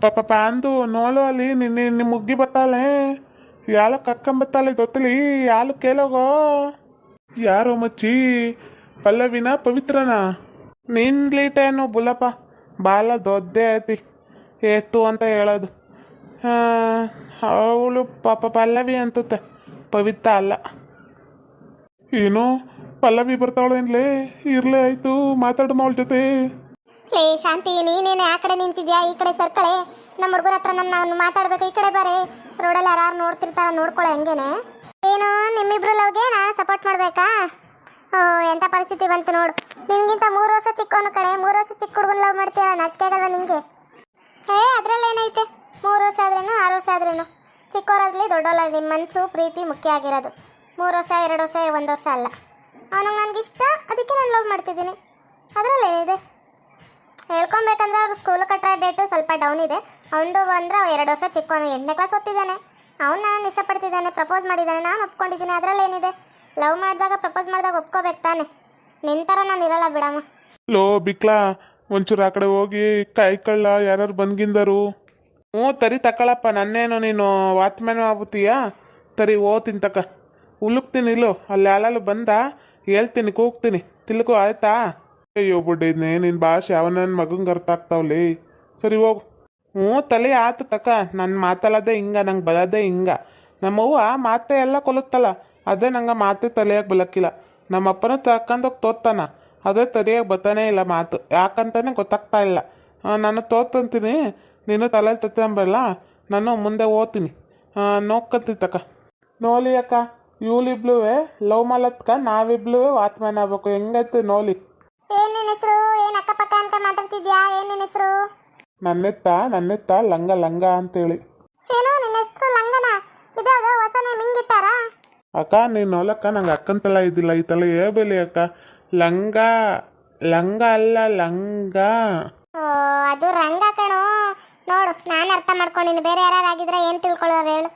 ಪಾಪ ಅಂದು ನೋಲು ಅಲ್ಲಿ ನಿನ್ನೆ ನಿಮ್ಮ ಮುಗ್ಗಿ ಬತ್ತಾಳೆ ಯಾಲು ಕಕ್ಕಂಬತ್ತಾಳೆ ಗೊತ್ತಲಿ ಯಾಲು ಕೇಳೋಗೋ? ಯಾರೋ ಮಚ್ಚಿ? ಪಲ್ಲವಿನ ಪವಿತ್ರನ? ನಿನ್ ಲೀಟೇನು ಬುಲಪ್ಪ ಬಾಲ ದೊದ್ದೆ ಐತಿ. ಎತ್ತು ಅಂತ ಹೇಳೋದು. ಅವಳು ಪಾಪ ಪಲ್ಲವಿ ಅಂತತೆ ಪವಿತ್ರ ಅಲ್ಲ. ಏನು? ಪಲ್ಲವಿ ಬರ್ತಾವಳೇನ್ಲೇ ಇರ್ಲೇ ಆಯಿತು ಮಾತಾಡಮ್ಮ ಅವಳ ಜೊತೆ. ಲೇ ಶಾಂತಿ, ನೀನೇನೆ ಆ ಕಡೆ ನಿಂತಿದ್ಯಾ? ಈ ಕಡೆ ಸರ್ಕಳೆ. ನಮ್ಮ ಹುಡುಗರ ಹತ್ರ ನನ್ನ ನಾನು ಮಾತಾಡ್ಬೇಕು. ಈ ಕಡೆ ಬಾರೆ. ರೋಡಲ್ಲಿ ಯಾರು ನೋಡ್ತಿರ್ತಾರ ನೋಡ್ಕೊಳ್ಳೋ ಹಂಗೇನೆ. ಏನು, ನಿಮ್ಮಿಬ್ರು ಲವ್ಗೆ ನಾನು ಸಪೋರ್ಟ್ ಮಾಡಬೇಕಾ? ಓ ಎಂಥ ಪರಿಸ್ಥಿತಿ ಬಂತು ನೋಡು. ನಿನ್ಗಿಂತ ಮೂರು ವರ್ಷ ಚಿಕ್ಕವನು ಕಡೆ ಮೂರು ವರ್ಷ ಚಿಕ್ಕ ಹುಡುಗನ ಲವ್ ಮಾಡ್ತೀಯ? ನಾಚಿಕೆ ನಿಂಗೆ ಹೇ ಅದರಲ್ಲೇನೈತೆ ಏನೈತೆ ಮೂರು ವರ್ಷ ಆದ್ರೇನು, ಆರು ವರ್ಷ ಆದ್ರೇನು? ಚಿಕ್ಕವರಾಗ್ಲಿ ದೊಡ್ಡವರಾಗ್ಲಿ ಮನಸ್ಸು ಪ್ರೀತಿ ಮುಖ್ಯ ಆಗಿರೋದು. ಮೂರು ವರ್ಷ, ಎರಡು ವರ್ಷ, ಒಂದು ವರ್ಷ ಅಲ್ಲ. ಅವನಿಗೆ ನನಗೆ ಇಷ್ಟ ಅದಕ್ಕೆ ನಾನು ಲವ್ ಮಾಡ್ತಿದ್ದೀನಿ. ಅದರಲ್ಲಿ ಏನಿದೆ? ಹೇಳ್ಕೊಬೇಕಂದ್ರೆ ಅವ್ರ ಸ್ಕೂಲ್ ಕಟ್ಟೋ ಡೇಟು ಸ್ವಲ್ಪ ಡೌನ್ ಇದೆ. ಅವನದು ಅಂದ್ರೆ ಎರಡು ವರ್ಷ ಚಿಕ್ಕವನು, ಎಂಟನೇ ಕ್ಲಾಸ್ ಓದ್ತಿದ್ದಾನೆ. ಅವ್ನು ನಾನು ಇಷ್ಟಪಡ್ತಿದ್ದಾನೆ ಪ್ರಪೋಸ್ ಮಾಡಿದ್ದಾನೆ, ನಾನು ಒಪ್ಕೊಂಡಿದ್ದೀನಿ, ಅದರಲ್ಲಿ ಏನಿದೆ? ಲವ್ ಮಾಡಿದಾಗ ಪ್ರಪೋಸ್ ಮಾಡಿದಾಗ ಒಪ್ಕೋಬೇಕು ತಾನೆ. ನಿನ್ನ ಥರ ನಾನು ಇರಲ್ಲ ಬಿಡಮ್ಮ. ಲೋ, ಬಿಕ್ಲಾ, ಒಂಚೂರು ಆ ಕಡೆ ಹೋಗಿ ಕೈ ಕಳ್ಳ ಯಾರು ಬಂದ್ಗಿಂದರು. ಹ್ಞೂ, ತರಿ ತಕೊಳಪ್ಪ, ನನ್ನೇನು ನೀನು, ವಾತ್ಮ್ಯಾನು ಆಗ್ಬಿಡ್ತೀಯಾ ತರಿ, ಓದ್ತೀನಿ ತಕ. ಉಲುಕ್ತೀನಿ, ಇಲ್ಲೋ, ಅಲ್ಲಿ ಯಾಲಲ್ಲೂ ಬಂದ, ಹೇಳ್ತೀನಿ, ಕೂಗ್ತೀನಿ. ತಿಳ್ಕೊ, ಆಯ್ತಾ? ಅಯ್ಯೋ ಬುಡ್ಡಿದ್ನೆ ನಿನ್ನ ಭಾಷೆ ಯಾವ ನನ್ನ ಮಗಂಗೆ ಅರ್ಥ ಆಗ್ತಾವ್ಲಿ. ಸರಿ ಹೋಗು. ಹ್ಞೂ ತಲೆ ಆತು ತಕ ನನ್ನ ಮಾತಲ್ಲದೆ ಹಿಂಗ ನಂಗೆ ಬರದೆ ಹಿಂಗ ನಮ್ಮವ್ವ ಮಾತೆ ಎಲ್ಲ ಕೊಲುತ್ತಲ್ಲ ಅದೇ ನಂಗೆ ಮಾತೆ ತಲೆಯಾಗ ಬಲಕ್ಕಿಲ್ಲ ನಮ್ಮಪ್ಪನ ತಕ್ಕಂದೋಗಿ ತೋರ್ತಾನ ಅದೇ ತಲೆಯಾಗಿ ಬರ್ತಾನೆ ಇಲ್ಲ ಮಾತು. ಯಾಕಂತಾನೆ ಗೊತ್ತಾಗ್ತಾ ಇಲ್ಲ. ನಾನು ತೋರ್ತಂತೀನಿ ನೀನು ತಲೆ ತತ್ತಂಬಲ್ಲ ನಾನು ಮುಂದೆ ಓದ್ತೀನಿ. ನೋಡ್ಕೊಂತೀನಿ ತಕ. ನೋಲಿ ಅಕ್ಕ ಇವಳಿಬ್ಳು ಲವ್ ಮಾಲತ್ಕ ನಾವಿಬ್ಲುವೆ ವಾತ್ಮ್ಯಾನ್ ಆಗ್ಬೇಕು. ಹೆಂಗೈತೆ ನೋಲಿ? ಏನು ನಿನ್ನ ಹೆಸರು? ಏನು ಅಕ್ಕಪಕ್ಕ ಅಂತ ಮಾತಾಡ್ತಿದ್ಯಾ? ಏನ್ ನಿನ್ನ ಹೆಸರು? ನನ್ನೆತ್ತ ನನ್ನೆತ್ತ ಲಂಗ ಲಂಗ ಅಂತೇಳಿ. ಏನು ನಿನ್ನ ಹೆಸರು ಲಂಗನ? ಇದಾದ ಹೊಸ ನೇಮ್ ಹಿಂಗಿಟ್ಟಾರ ಅಕ್ಕ ನೀನು ನೋಲಕ್ಕ ನಂಗೆ ಅಕ್ಕಂತಲ್ಲ ಇದಿಲ್ಲ. ಈ ತಲೆ ಏಬೇಲಿ ಅಕ್ಕ. ಲಂಗ ಲಂಗ ಅಲ್ಲ ಲಂಗ. ಓ ಅದು ರಂಗ ಕಣೋ. ನೋಡು ನಾನು ಅರ್ಥ ಮಾಡ್ಕೊಂಡಿನಿ. ಬೇರೆ ಯಾರು ಆಗಿದ್ರೆ ಏನು ತಿಳ್ಕೊಳ್ಳೋರು ಹೇಳು.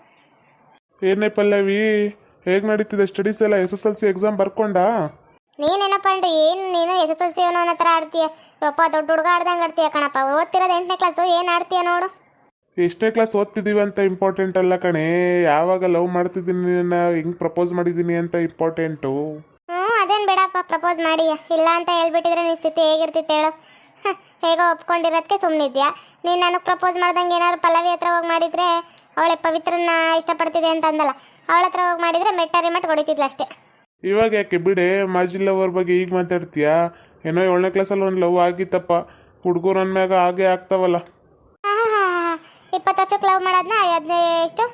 ಏನೇ ಪಲ್ಲವಿ ಹೇಗೆ ನಡೀತಿದೆ? ಸ್ಟಡೀಸ್ ಎಲ್ಲ S S L C exam ಬರ್ಕೊಂಡಾ? ನೀನೇನಪ್ಪ ಅಂದ್ರೆ ಏನು ನೀನು ಎಸ್ ಎಸ್ ಎಲ್ ಸಿ ಅನ್ನೋ ಹತ್ರ ಆಡ್ತೀಯ? ಯಪ್ಪ ದೊಡ್ಡ ಹುಡುಗ ಆಡ್ದಂಗೆ ಆಡ್ತೀಯ ಕಣಪ್ಪ. ಓದ್ತಿರೋದು ಎಂಟನೇ ಕ್ಲಾಸು ಏನು ಆಡ್ತೀಯ ನೋಡು. ಎಷ್ಟೇ ಕ್ಲಾಸ್ ಓದ್ತಿದ್ದೀವಿ ಅಂತ ಇಂಪಾರ್ಟೆಂಟ್ ಅಲ್ಲ ಕಣೆ. ಯಾವಾಗ ಲವ್ ಮಾಡ್ತಿದ್ದೀನಿ ಹೆಂಗೆ ಪ್ರಪೋಸ್ ಮಾಡಿದ್ದೀನಿ ಅಂತ ಇಂಪಾರ್ಟೆಂಟು ಹ್ಞೂ ಅದೇನು ಬೇಡಪ್ಪ ಪ್ರಪೋಸ್ ಮಾಡಿ. ಇಲ್ಲ ಅಂತ ಹೇಳ್ಬಿಟ್ಟಿದ್ರೆ ನಿನ್ನ ಸ್ಥಿತಿ ಹೇಗಿರ್ತಿತ್ತು ಹೇಳು. ಹೇಗೋ ಒಪ್ಕೊಂಡಿರೋದಕ್ಕೆ ಸುಮ್ಮನಿದ್ಯಾ ನೀನು ನನಗೆ ಪ್ರಪೋಸ್ ಮಾಡ್ದಂಗೆ ಏನಾದ್ರು ಪಲ್ಲವಿ ಹತ್ರ ಹೋಗಿ ಮಾಡಿದರೆ ಅವಳೆ ಪವಿತ್ರನ ಇಷ್ಟಪಡ್ತಿದೆ ಅಂತ ಅಂದಲ್ಲ ಅವಳ ಹತ್ರ ಹೋಗಿ ಮಾಡಿದರೆ ಮೆಟ್ಟರಿ ಮಟ್ಟು ಹೊಡಿತಿದ್ಲು ಅಷ್ಟೇ. ಇವಾಗ ಯಾಕೆ? ಬಿಡೆ ಮಾಜಿ ಲವರ್ ಬಗ್ಗೆ ಈಗ ಮಾತಾಡ್ತೀಯಾ? ಏನೋ ಏಳನೇ ಕ್ಲಾಸಲ್ಲಿ ಒಂದು ಲವ್ ಆಗಿತ್ತಪ್ಪ. ಹುಡುಗರು ಅಂದ್ಮ್ಯಾಗ ಹಾಗೆ ಆಗ್ತಾವಲ್ಲ. ಇಪ್ಪತ್ತು ವರ್ಷಕ್ಕೆ ಲವ್ ಮಾಡೋದನ್ನ ಎಷ್ಟು?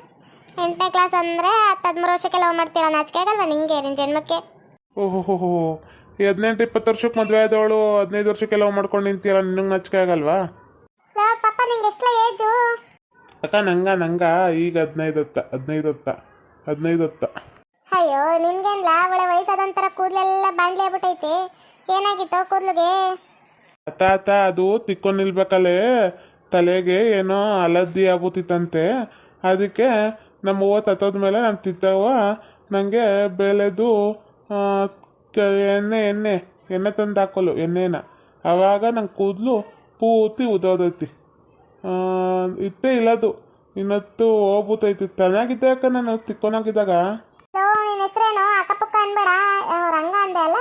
ಎಂಟನೇ ಕ್ಲಾಸ್ ಅಂದರೆ ಹತ್ತು ಹದಿಮೂರು ವರ್ಷಕ್ಕೆ ಲವ್ ಮಾಡ್ತೀರ ನಾಚಿಕೆ ಆಗಲ್ವಾ ನಿಂಗೆ ನಿನ್ನ ಜನ್ಮಕ್ಕೆ? ಓಹೋ ಈ ಹದಿನೆಂಟು ಇಪ್ಪತ್ತು ವರ್ಷಕ್ಕೆ ಮದುವೆ ಆದವಳು ಹದಿನೈದು ವರ್ಷಕ್ಕೆ ಲವ್ ಮಾಡ್ಕೊಂಡು ನಿಂತಿಯಲ್ಲ ನಿನಗೆ ನಾಚಿಕೆ ಆಗಲ್ವಾ? ಪಾಪ ನಿಂಗೆ ಎಷ್ಟು ಏಜು ಅಕ್ಕ ನಂಗ ನಂಗ ಈಗ ಹದಿನೈದು ಹೊತ್ತ ಹದಿನೈದು ಹೊತ್ತ ಹದಿನೈದು ಹೊತ್ತ. ನಿನ್ಗೇನ್ಲ ಒಳ್ಳೆ ವಯಸ್ಸಾದಂತರ ಕೂದಲೆಲ್ಲ ಬಾಂಡ್ಲಿ ಆಗ್ಬಿಟ್ಟೈತಿ. ಏನಾಗಿತ್ತು ಕೂದ್ಲಿಗೆ? ಅತ್ತ ಅತ್ತ ಅದು ತಿಕ್ಕೊಂಡು ನಿಲ್ಬೇಕಲ್ಲೇ. ತಲೆಗೆ ಏನೋ ಅಲರ್ಜಿ ಆಗುತ್ತಿತ್ತಂತೆ ಅದಕ್ಕೆ ನಮ್ಮ ಹೂವ ತತ್ತೋದ ಮೇಲೆ ನಾನು ತಿತ್ತವ್ವ ನನಗೆ ಬೆಳೆದು ಎಣ್ಣೆ ಎಣ್ಣೆ ಎಣ್ಣೆ ತಂದು ಹಾಕೋಲು, ಎಣ್ಣೆನ. ಆವಾಗ ನಂಗೆ ಕೂದಲು ಪೂರ್ತಿ ಉದೋದೈತಿ. ಇತ್ತೇ ಇಲ್ಲದು. ಇನ್ನೊತ್ತು ಹೋಗ್ಬಿಟ್ಟೈತಿ. ತನಾಗಿದ್ದಾಗ ನಾನು ನಿನ್ನ ಹೆಸ್ರೇನು? ಅಕ್ಕಪಕ್ಕ ಅನ್ಬೇಡ. ರಂಗ ಅಂದೆ ಅಲ್ಲ?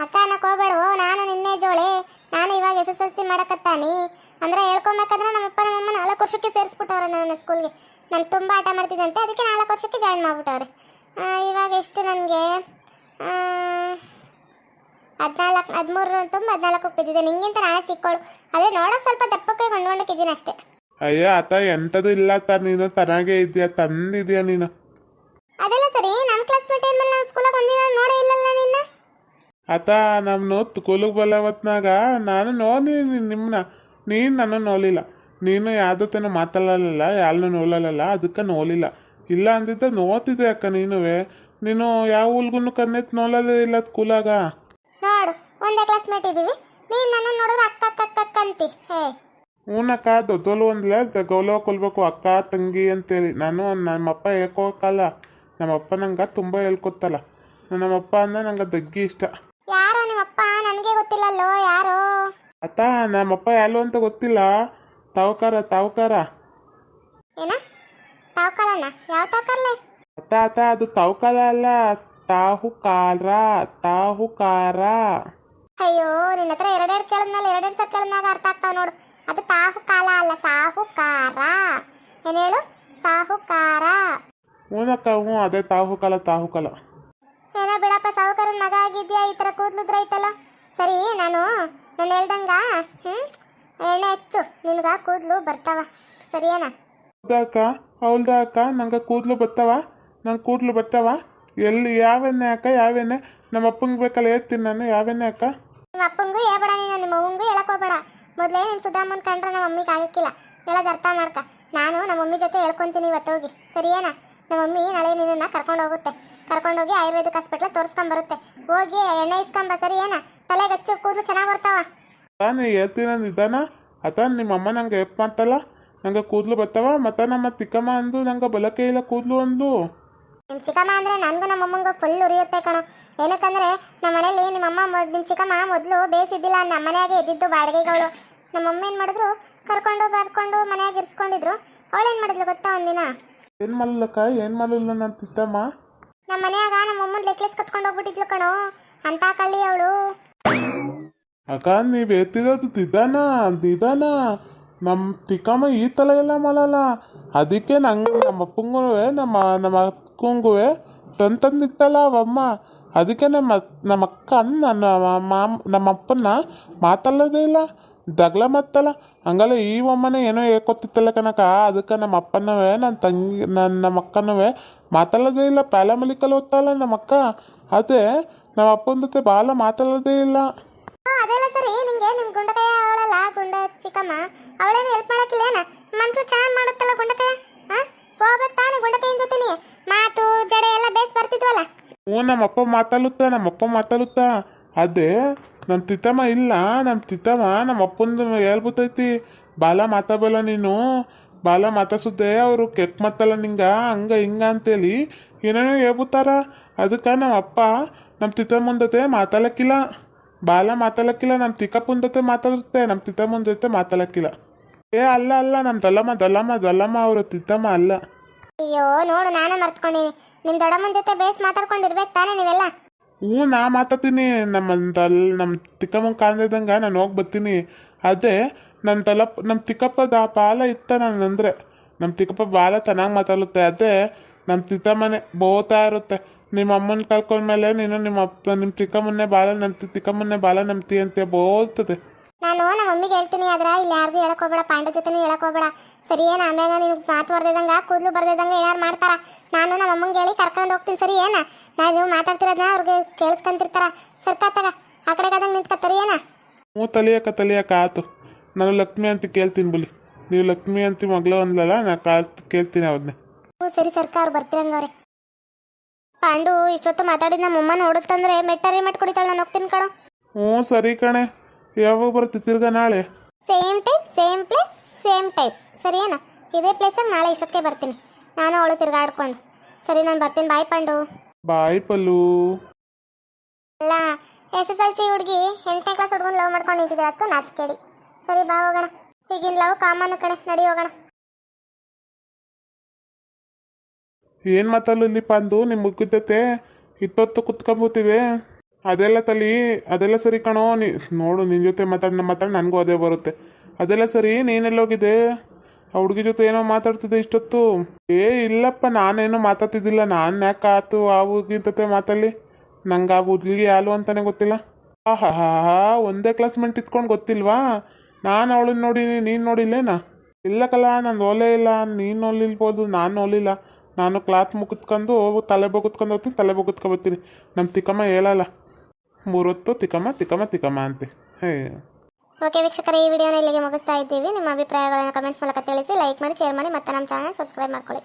ಅಕ್ಕ ಅನ್ನಕ್ಕೆ ಹೋಗ್ಬೇಡ ನಾನು ನಿನ್ನೆ ಜೋಳಿ. ನಾನು ಇವಾಗ ಎಸ್ ಎಸ್ ಎಲ್ ಸಿ ಮಾಡಕತ್ತಾನಿ. ಅಂದ್ರೆ ಹೇಳ್ಕೊಬೇಕಂದ್ರೆ ನಮ್ಮಪ್ಪ, ನಮ್ಮಮ್ಮ ನಾಲ್ಕು ವರ್ಷಕ್ಕೆ ಸೇರಿಸ್ಬಿಟ್ಟವ್ರೆ ನನ್ನ ಸ್ಕೂಲ್ಗೆ ನಾನು ತುಂಬ ಆಟ ಮಾಡ್ತಿದ್ದಂತೆ. ಅದಕ್ಕೆ ನಾಲ್ಕು ವರ್ಷಕ್ಕೆ ಜಾಯಿನ್ ಮಾಡ್ಬಿಟ್ಟವ್ರೆ. ಇವಾಗ ಎಷ್ಟು ನನಗೆ? ಹದಿನಾಲ್ಕು, ಹದಿಮೂರು ತುಂಬ ಹದಿನಾಲ್ಕು ಬಿದ್ದಿದೆ ನಿಂಗಿಂತ ನಾನು ಚಿಕ್ಕವಳು ಅದೇ ನೋಡೋಕೆ ಸ್ವಲ್ಪ ದಪ್ಪಕ್ಕೆ ಗೊಂಡ್ಕೊಂಡಕ್ಕಿದ್ದೀನಿ ಅಷ್ಟೇ. ಅಯ್ಯ, ಆತ ಎಂಥದ್ದು ಇಲ್ಲ ತ ನೀನು ತನಾಗೆ ಇದೆಯಾ, ತಂದಿದ್ಯಾ ನೀನು. ಅದೆಲ್ಲ ಸರಿ ನಮ್ಮ ಕ್ಲಾಸ್ಮೇಟ್ ಏನ್ಮೇಲೆ ನಾನು ಸ್ಕೂಲಾಗ ಒಂದಿನ ನೋಡೇ ಇಲ್ಲಲ್ಲ ನಿನ್ನ? ಆತ ನಮ್ನು ಸ್ಕೂಲಿಗೆ ಬಲ್ಲವತ್ನಾಗ ನಾನು ನೋಡಿ ನಿಮ್ಮನ್ನ ನೀನು ನನ್ನ ನೋಲಿಲ್ಲ. ನೀನು ಯಾವ್ದತ್ತೇನೋ ಮಾತಾಡಲಿಲ್ಲ ಯಾರನ್ನೂ ನೋಲಲ್ಲ ಅದಕ್ಕೆ ನೋಲಿಲ್ಲ. ಇಲ್ಲ ಅಂದಿದ್ದ ನೋತಿದ್ದೆ ಅಕ್ಕ ನೀನುವೆ. ನೀನು ಯಾವ ಹುಲ್ಗುನು ಕನ್ನೆತ್ ನೋಲಲ್ಲ ಇಲ್ಲ ಸ್ಕೂಲಾಗ ನೋಡು ಒಂದೇ ಕ್ಲಾಸ್ಮೇಟ್ ಇದೀವಿ. ನೀನ್ ನನ್ನ ನೋಡಿದ್ರೆ ಅಕ್ಕ ಅಕ್ಕ ಅಕ್ಕ ಅಕ್ಕ ಅಂತಿ. ಹೇ. ಹ್ಞೂನಕ್ಕ ದೊಡ್ಡೋಲು ಒಂದ್ಲೆ ಗೌಲವ ಕೊಲ್ಬೇಕು ಅಕ್ಕ ತಂಗಿ ಅಂತೇಳಿ. ನಾನು ನಮ್ಮಪ್ಪ ಹೇಳ್ಕೋಕಲ್ಲ ನಮ್ಮಪ್ಪ ನಂಗೆ ತುಂಬ ಹೇಳ್ಕೊತ್ತಲ್ಲ ನಮ್ಮಪ್ಪ ಅಂದ್ರೆ ನಂಗೆ ದಗ್ಗಿ ಇಷ್ಟ. ಯಾರೋ ನಿಮ್ಮಪ್ಪ ನನಗೆ ಗೊತ್ತಿಲ್ಲಲ್ಲೋ ಯಾರೋ? ಅತ್ತ ನಮ್ಮಪ್ಪ ಯಾರು ಅಂತ ಗೊತ್ತಿಲ್ಲ. ತಾವುಕಾರ ತಾವುಕಾರ. ಏನ? ತಾವ್ಕಾಲನ ಯಾವ ತಾವ್ಕಾರ್ಲೆ? ಅತ್ತ ಅತ್ತ ಅದು ತಾವುಕಾರ ಅಲ್ಲ. ತಾಹುಕಾರ ತಾಹುಕಾರ. ಅಯ್ಯೋ ನಿನ್ನ ಹತ್ರ ಎರಡೆರಡು ಕೇಳಿದ್ಮೇಲೆ ಎರಡೆರಡು ಕೇಳಿದ್ಮ್ಯಾಗ ಅರ್ಥ ಆಗ್ತಾವ ನೋಡು. ಅದು ತಾಹುಕಾಲ ಅಲ್ಲ ಸಾಹುಕಾರ. ಏನೇಳು ಸಾಹುಕಾರ. ಹ್ಞೂನಕ್ಕ ಹ್ಞೂ ಅದೇ ತಾಹುಕಲ ತಾಹುಕಲ. ಏನೋ ಬಿಡಪ್ಪ ಸಾಹುಕಾರನ ಮಗ ಆಗಿದ್ಯಾ? ಈ ಥರ ಕೂದ್ಲುದ್ರ ಐತಲ್ಲ ಸರಿ ನಾನು ನಾನು ಹೇಳ್ದಂಗ ಹ್ಮ್? ಎಣ್ಣೆ ಹಚ್ಚು ನಿನ್ಗ ಕೂದ್ಲು ಬರ್ತಾವ. ಸರಿಯೇನಾ ಹೌದಾ ಅಕ್ಕ ಹೌದಾ ಅಕ್ಕ ನಂಗೆ ಕೂದಲು ಬತ್ತವ ನಂಗೆ ಕೂದಲು ಬರ್ತಾವ. ಎಲ್ಲಿ ಯಾವೆಣ್ಣೆ ಅಕ್ಕ ಯಾವೆಣ್ಣೆ ನಮ್ಮ ಅಪ್ಪಂಗೆ ಬೇಕಲ್ಲ ಹೇಳ್ತೀನಿ ನಾನು ಯಾವೆಣ್ಣೆ ಅಕ್ಕ ನಿಮ್ಮ ಅಪ್ಪಂಗೂ ಹೇಳ್ಬೇಡ ನೀನು ನಿಮ್ಮ ಅವ್ವಂಗೂ ಹೇಳಕ್ ಹೋಗ್ಬೇಡ. ಮೊದಲೇ ನಿಮ್ಮ ಸುಧಾಮನ್ ಕಂಡ್ರೆ ನಮ್ಮ ಮಮ್ಮಿಗೆ ಆಗಕ್ಕಿಲ್ಲ. ಹೇಳೋದು ಅರ್ಥ ಮಾಡ್ಕ. ನಾನು ನಮ್ಮ ಮಮ್ಮಿ ಜೊತೆ ಹೇಳ್ಕೊಂತೀನಿ ಇವತ್ತು ಹೋಗಿ. ಸರಿಯೇನಾ ನಮ್ಮ ಮಮ್ಮಿ ನಾಳೆ ನಿನ್ನನ್ನು ಕರ್ಕೊಂಡು ಹೋಗುತ್ತೆ? ಕರ್ಕೊಂಡೋಗಿ ಆಯುರ್ವೇದಿಕ್ ಹಾಸ್ಪಿಟ್ಲ್ ತೋರಿಸ್ಕೊಂಬರುತ್ತೆ. ಹೋಗಿ ಎಣ್ಣೆ ಇಸ್ಕೊಂಬ ಏನ? ತಲೆಗೆ ಹಚ್ಚು ಕೂದಲು ಚೆನ್ನಾಗಿ ಬರ್ತಾವ? ನಾನು ಹೇಳ್ತೀನಿ ನಿಧಾನ? ಅತ ನಿಮ್ಮ ಅಮ್ಮ ನಂಗೆ ಎಪ್ ಅಂತಲ್ಲ? ನಂಗೆ ಕೂದಲು ಬರ್ತಾವ ಮತ್ತೆ ನಮ್ಮ ತಿಕ್ಕಮ್ಮ ಅಂದು ನಂಗೆ ಬಲಕೆ ಇಲ್ಲ ಕೂದಲು ಅಂದು ನಿಮ್ಮ ಚಿಕ್ಕಮ್ಮ ಅಂದರೆ ನನಗೂ ನಮ್ಮ ಅಮ್ಮಂಗೂ ಫುಲ್ ಉರಿಯುತ್ತೆ ಕಣ. ಏನಕ್ಕಂದ್ರೆ ನಮ್ಮ ಮನೇಲಿ ನಿಮ್ಮ ಅಮ್ಮ ನಿಮ್ಮ ಚಿಕ್ಕಮ್ಮ ಮೊದಲು ಬೇಸಿದ್ದಿಲ್ಲ ನಮ್ಮ ಮನೆಯಾಗೆ ಇದ್ದಿದ್ದು ಬಾಡಿಗೆಗಳು. ನಮ್ಮ ಅಮ್ಮ ಏನು ಮಾಡಿದ್ರು? ಕರ್ಕೊಂಡು ಬರ್ಕೊಂಡು ಮನೆಯಾಗ ಇರಿಸ್ಕೊಂಡಿದ್ರು. ಅವಳೇನು ಮಾಡಿದ್ಲು ಗೊತ್ತಾ ಒಂದಿನ? ಏನು ಮಾಡಲಕ್ಕ ಏನು ಮಾಡಲಿಲ್ಲ ನನ್ನ ತಿಕ್ಕಮ್ಮ ನಮ್ಮ ಮನೆಯಾಗ ನಮ್ಮ ಅಮ್ಮನ ನೆಕ್ಲೆಸ್ ಕತ್ಕೊಂಡು ಹೋಗ್ಬಿಟ್ಟಿದ್ಲು ಕಣೋ. ಅಂತ ಕಳ್ಳಿ ಅವಳು. ಅಕ್ಕ ನೀವು ಎತ್ತಿರೋದು ನಿಧಾನ ನಿಧಾನ. ನಮ್ಮ ತಿಕ್ಕಮ್ಮ ಈ ತಲೆ ಎಲ್ಲ ಮಾಡಲ್ಲ. ಅದಕ್ಕೆ ನಂಗೆ ನಮ್ಮ ಅಪ್ಪಂಗುವೆ ನಮ್ಮ ನಮ್ಮ ಅಕ್ಕಂಗೂ ತಂದು ತಂದಿತ್ತಲ್ಲ ಅವಮ್ಮ. ಅದಕ್ಕೆ ನಮ್ಮ ನಮ್ಮ ಅಕ್ಕ ನನ್ನ ಮಾಮ್ ನಮ್ಮ ಅಪ್ಪನ್ನ ಮಾತಾಡೋದೇ ಇಲ್ಲ. ದಗ್ಲ ಮತ್ತಲ್ಲ. ಹಂಗಲ್ಲ ಈ ಒಮ್ಮನೆ ಏನೋ ಏಕೋತಿತ್ತಲ್ಲ ಕನಕ ಅದಕ್ಕೆ ನಮ್ಮ ಅಪ್ಪನವೇ ನನ್ನ ತಂಗಿ ನನ್ನ ನಮ್ಮ ಅಕ್ಕನವೇ ಮಾತಾಡೋದೇ ಇಲ್ಲ ಪ್ಯಾಲ ಮಲಿಕಲ್ಲಿ ಓದ್ತಾಲ್ಲ ನಮ್ಮ ಅಕ್ಕ. ಅದೇ ನಮ್ಮ ಅಪ್ಪನ ಜೊತೆ ಭಾಳ ಮಾತಾಡೋದೇ ಇಲ್ಲ. ಅದೆಲ್ಲ ಸರಿ ನಿಂಗೆ ನಿಮ್ಮ ಗುಂಡಕಯ್ಯ ಅವಳಲ್ಲ ಗುಂಡ ಚಿಕ್ಕಮ್ಮ. ಅವಳೇನು ಹೆಲ್ಪ್ ಮಾಡಕ್ಕಿಲ್ಲೇನ? ಮನ್ಸು ಚೆನ್ನಾಗಿ ಮಾಡುತ್ತಲ್ಲ ಗುಂಡಕಯ್ಯ? ಹಾ? ಹೋಗ್ಬೇಕು ತಾನೆ ಗುಂಡಕಯ್ಯನ ಜೊತೆನಿ ಮಾತು ಜಡೆ ಎಲ್ಲ ಬೇಸ್ ಬರ್ತಿದ್ವಲ್ಲ? ಹ್ಞೂ ನಮ್ಮಪ್ಪ ಮಾತಾಡುತ್ತಾ ನಮ್ಮಪ್ಪ ಮಾತಾಡುತ್ತಾ. ಅದೇ ನಮ್ಮ ತಿತ್ತಮ್ಮ ಇಲ್ಲ ನಮ್ಮ ತಿತ್ತಮ್ಮ ನಮ್ಮ ಅಪ್ಪಂದು ಹೇಳ್ಬಿಟ್ಟೈತಿ. ಬಾಲ ಮಾತಾಬಲ್ಲ ನೀನು. ಬಾಲ ಮಾತಾಡ್ಸುತ್ತೆ, ಅವರು ಕೆಟ್ಟ ಮಾತಲ್ಲ ನಿಂಗ, ಹಂಗ ಹಿಂಗ ಅಂತೇಳಿ ಏನೇನೋ ಹೇಳ್ಬಿಡ್ತಾರ ಅದಕ್ಕೆ ನಮ್ಮ ಅಪ್ಪ ನಮ್ಮ ತಿತ್ತಮ್ಮನ ಜೊತೆ ಮಾತಾಡಕ್ಕಿಲ್ಲ. ಬಾಲ ಮಾತಾಡಕ್ಕಿಲ್ಲ ನಮ್ಮ ತಿಕ್ಕಪ್ಪನ ಜೊತೆ ಮಾತಾಡುತ್ತೆ ನಮ್ಮ ತಿತ್ತಮ್ಮನ ಜೊತೆ ಮಾತಾಡಕ್ಕಿಲ್ಲ. ಏ, ಅಲ್ಲ ಅಲ್ಲ ನಮ್ಮ ದೊಲ್ಲಮ್ಮ ದೊಲ್ಲಮ್ಮ ದೊಲ್ಲಮ್ಮ ಅವರು ತಿತ್ತಮ್ಮ ಅಲ್ಲ. ಅಯ್ಯೋ, ನೋಡು, ನಾನೇ ಮರ್ತ್ಕೊಂಡಿನಿ. ನಿಮ್ಮ ದೊಡ್ಡಮ್ಮನ ಜೊತೆ ಬೇಸ್ ಮಾತಾಡ್ಕೊಂಡಿರ್ಬೇಕು ತಾನೇ ನೀವೆಲ್ಲ? ಹ್ಞೂ, ನಾ ಮಾತಾಡ್ತೀನಿ. ನಮ್ಮ ತಲ್ ನಮ್ಮ ತಿಕ್ಕಮ್ಮ ಕಾಣ್ದಿದ್ದಂಗೆ ನಾನು ಹೋಗಿ ಬರ್ತೀನಿ. ಅದೇ ನನ್ನ ತಲಪ್ ನಮ್ಮ ತಿಕ್ಕಪ್ಪದ ಆ ಬಾಲ ಇತ್ತ ನಾನು ಅಂದರೆ. ನಮ್ಮ ತಿಕ್ಕಪ್ಪ ಬಾಲ ಚೆನ್ನಾಗಿ ಮಾತಾಡುತ್ತೆ. ಅದೇ ನಮ್ಮ ತಿಕ್ಕಮ್ಮನೆ ಬೋತಾ ಇರುತ್ತೆ. ನಿಮ್ಮ ಅಮ್ಮನ ಕಳ್ಕೊಂಡ್ಮೇಲೆ ನೀನು ನಿಮ್ಮ ಅಪ್ಪ ನಿಮ್ಮ ತಿಕ್ಕಮ್ಮನ್ನೇ ಬಾಲ ನಂಬ್ತಿ ತಿಕ್ಕಮ್ಮನ್ನೇ ಬಾಲ ನಂಬ್ತಿ ಅಂತ ಬೋಲ್ತದೆ. ನಾನು ನಮ್ಮ ಮಮ್ಮಿಗೆ ಹೇಳ್ತೀನಿ ಆದ್ರ ಇಲ್ಲಿ ಯಾರಿಗೂ ಹೇಳಕ್ ಹೋಗ್ಬೇಡ ಪಾಂಡು ಜೊತೆನೂ ಹೇಳಕ್ ಹೋಗ್ಬೇಡ. ಸರಿ ಏನು ಆಮ್ಯಾಗ ನಿನ್ ಮಾತು ಬರ್ದಿದಂಗ ಕೂದಲು ಬರ್ದಿದಂಗ ಏನಾರು ಮಾಡ್ತಾರ. ನಾನು ನಮ್ಮ ಅಮ್ಮಂಗೆ ಹೇಳಿ ಕರ್ಕೊಂಡು ಹೋಗ್ತೀನಿ ಸರಿ ಏನ? ನಾನು ಮಾತಾಡ್ತಿರೋದನ್ನ ಅವ್ರಿಗೆ ಕೇಳಿಸ್ಕೊಂತಿರ್ತಾರ. ಸರ್ಕಾತಾಗ ಆ ಕಡೆ ಕದಂಗೆ ನಿಂತ್ಕತ್ತರಿ ಏನ? ಹ್ಞೂ ತಲಿಯಕ ತಲಿಯಕ ಆತು. ನಾನು ಲಕ್ಷ್ಮಿ ಅಂತ ಕೇಳ್ತೀನಿ ಬುಲಿ ನೀವು ಲಕ್ಷ್ಮಿ ಅಂತ ಮಗಳು ಅಂದ್ಲಲ್ಲ ನಾ ಕಾಲ್ ಕೇಳ್ತೀನಿ ಅವ್ನೆ ಹ್ಞೂ ಸರಿ ಸರ್ಕ ಅವ್ರು ಬರ್ತಿರಂಗವ್ರೆ ಪಾಂಡು ಇಷ್ಟೊತ್ತು ಮಾತಾಡಿದ ನಮ್ಮ ಅಮ್ಮ ನೋಡುತ್ತಂದ್ರೆ ಮೆಟ್ಟರಿ ಮೆಟ್ ಕುಡಿತಾಳೆ ನಾನು ಹೋಗ್ತೀನಿ ಕಣ. ಹ್ಞೂ ಸರಿ ಕಣೆ. ಯಾವಾಗ ಬರುತ್ತೆ ತಿರ್ಗಾ ನಾಳೆ? Same time same place same time ಸರಿ ಇದೇ ಅಲ್ಲಿ ನಾಳೆ ಇಷ್ಟೊತ್ತಿಗೆ ಬರ್ತೀನಿ. ನಾನು ಅವಳು ತಿರ್ಗಾಡ್ಕೊಂಡು. ಸರಿ ನಾನು ಬರ್ತೀನಿ. ಬಾಯ್ ಪಾಂಡು. ಬಾಯ್ ಪಲ್ಲು. ಅಲ್ಲ ಎಸ್ ಎಸ್ ಎಲ್ ಸಿ ಹುಡುಗಿ ಎಂಟನೇ ಕ್ಲಾಸ್ ಹುಡುಗನ ಲವ್ ಮಾಡ್ಕೊಂಡು ನಿಂತಿದ್ದೆ ಅತ್ತು ನಾಚಿಕೆಡಿ. ಸರಿ ಬಾ ಹೋಗೋಣ. ಈಗಿನ ಲವ್ ಕಾಮನ್ ಕಡೆ ನಡಿ ಹೋಗೋಣ. ಏನು ಮಾತಲ್ಲ ಇಲ್ಲಿ ಅಂದು ನಿಮ್ಮ ಮುಗ್ಗಿದ್ದತೆ. ಇಪ್ಪತ್ತು ಕುತ್ಕೊಂಬತ್ತಿದೆ ಅದೆಲ್ಲ ತಲಿ, ಅದೆಲ್ಲ ಸರಿ ಕಣೋ, ನೀ, ನೋಡು ನಿನ್ನ ಜೊತೆ ಮಾತಾಡಿ ಮಾತಾಡಿ, ನನಗೂ ಅದೇ ಬರುತ್ತೆ. ಅದೆಲ್ಲ ಸರಿ ನೀನೆಲ್ಲೋಗಿದೆ ಆ ಹುಡುಗಿ ಜೊತೆ ಏನೋ ಮಾತಾಡ್ತಿದ್ದೆ ಇಷ್ಟೊತ್ತು. ಏ, ಇಲ್ಲಪ್ಪ, ನಾನೇನೋ ಮಾತಾಡ್ತಿದ್ದಿಲ್ಲ. ನಾನು ಯಾಕೆ ಆತು ಆ ಹುಡುಗಿ ಜೊತೆ ಮಾತಲ್ಲಿ ನಂಗೆ ಆ ಹುಡುಗಿಗೆ ಯಾಲು ಅಂತಾನೆ ಗೊತ್ತಿಲ್ಲ. ಆಹಾ ಒಂದೇ ಕ್ಲಾಸ್ ಮೆಂಟ್ ಇತ್ಕೊಂಡು ಗೊತ್ತಿಲ್ವಾ? ನಾನು ಅವಳನ್ನ ನೋಡಿ ನೀನು ನೋಡಿಲ್ಲೇನಾ ಇಲ್ಲ ಕಲ, ನಾನು ಓಲೇ ಇಲ್ಲ. ನೀನು ಒಲಿಲ್ಬೋದು ನಾನು ಒಲಿಲ್ಲ ನಾನು ಕ್ಲಾತ್ ಮುಗಿದ್ಕೊಂಡು ತಲೆ ಬಗುತ್ಕೊಂಡು ಹೋಗ್ತೀನಿ, ತಲೆ ಬಗುತ್ಕೊಂಡು ಬರ್ತೀನಿ. ನಮ್ಮ ತಿಕ್ಕಮ್ಮ ಹೇಳಲ್ಲ. ಮೂರೊತ್ತು ತಿಕ್ಕಮ್ಮ ತಿಕ್ಕಮ್ಮ ತಿಕ್ಕಮ್ಮ ಅಂತೆ ಓಕೆ ವೀಕ್ಷಕರೇ, ಈ ವಿಡಿಯೋನ ಇಲ್ಲಿಗೆ ಮುಗಿಸ್ತಾ ಇದ್ದೀವಿ. ನಿಮ್ಮ ಅಭಿಪ್ರಾಯಗಳನ್ನು ಕಮೆಂಟ್ಸ್ ಮೂಲಕ ತಿಳಿಸಿ, ಲೈಕ್ ಮಾಡಿ, ಶೇರ್ ಮಾಡಿ, ಮತ್ತೆ ನಮ್ಮ ಚಾನಲ್ ಸಬ್ಸ್ಕ್ರೈಬ್ ಮಾಡ್ಕೊಳ್ಳಿ.